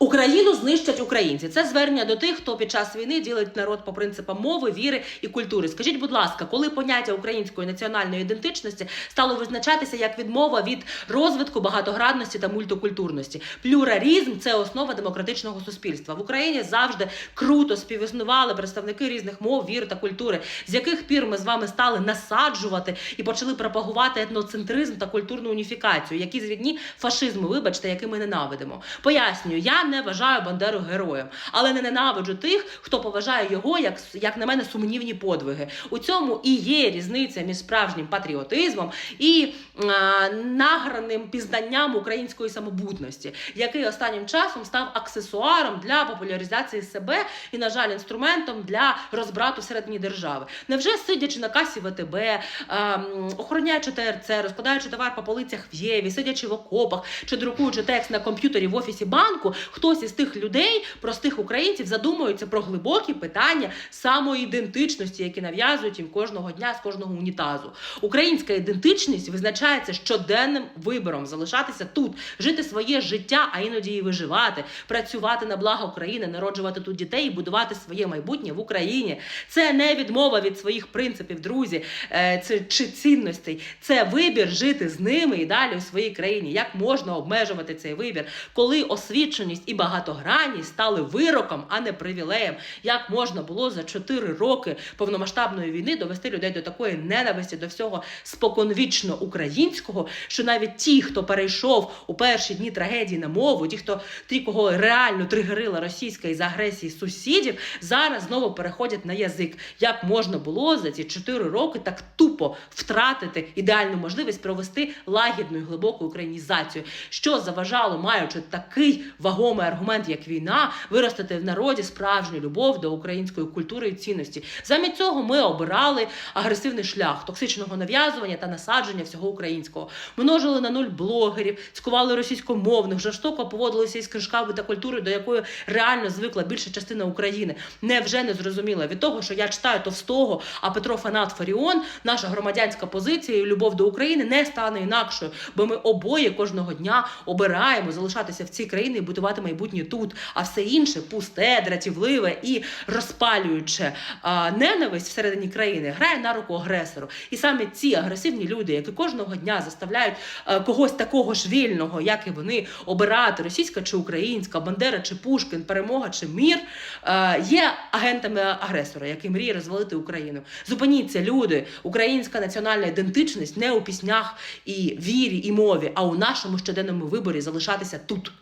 Україну знищать українці. Це звернення до тих, хто під час війни ділить народ по принципам мови, віри і культури. Скажіть, будь ласка, коли поняття української національної ідентичності стало визначатися як відмова від розвитку багатоградності та мультикультурності? Плюралізм це основа демократичного суспільства. В Україні завжди круто співіснували представники різних мов, вір та культури, з яких пір ми з вами стали насаджувати і почали пропагувати етноцентризм та культурну уніфікацію, які зрідні фашизму, вибачте, який ми ненавидимо. Пояснюю, я не вважаю Бандеру героєм, але не ненавиджу тих, хто поважає його, як, як на мене, сумнівні подвиги. У цьому і є різниця між справжнім патріотизмом і е, награним пізнанням української самобутності, який останнім часом став аксесуаром для популяризації себе і, на жаль, інструментом для розбрату всередині держави. Невже сидячи на касі ВТБ, е, охороняючи ТРЦ, розкладаючи товар по полицях в Єві, сидячи в окопах чи друкуючи текст на комп'ютері в офісі банку, хтось із тих людей, простих українців, задумується про глибокі питання самоідентичності, які нав'язують їм кожного дня з кожного унітазу. Українська ідентичність визначається щоденним вибором залишатися тут, жити своє життя, а іноді і виживати, працювати на благо України, народжувати тут дітей і будувати своє майбутнє в Україні. Це не відмова від своїх принципів, друзі, е, це чи цінностей. Це вибір жити з ними і далі у своїй країні. Як можна обмежувати цей вибір, коли освіченість і багатогранність стали вироком, а не привілеєм? Як можна було за 4 роки повномасштабної війни довести людей до такої ненависті до всього споконвічно українського, що навіть ті, хто перейшов у перші дні трагедії на мову, ті, хто ті, кого реально тригерила російська із агресії сусідів, зараз знову переходять на язик. Як можна було за ці 4 роки так тупо втратити ідеальну можливість провести лагідну і глибоку українізацію, що заважало, маючи такий вагомий аргумент, як війна, виростити в народі справжню любов до української культури і цінності. Замість цього ми обирали агресивний шлях токсичного нав'язування та насадження всього українського. Множили на нуль блогерів, цькували російськомовних, жорстоко поводилися із книжками та культурою, до якої реально звикла більша частина України. Невже не зрозуміла від того, що я читаю Товстого, а Петро Фанат Фаріон, наша громадянська позиція і любов до України не стане інакшою, бо ми обоє кожного дня обираємо залишатися в цій країні і будувати майбутнє тут. А все інше пусте, дратівливе і розпалююче ненависть всередині країни грає на руку агресору. І саме ці агресивні люди, які кожного дня заставляють е, когось такого ж вільного, як і вони, обирати російська чи українська, Бандера чи Пушкін, перемога чи мір, е, є агентами агресора, який мріє розвалити Україну. Зупиніться, люди, українська національна ідентичність не у піснях і вірі, і мові, а у нашому щоденному виборі залишатися тут.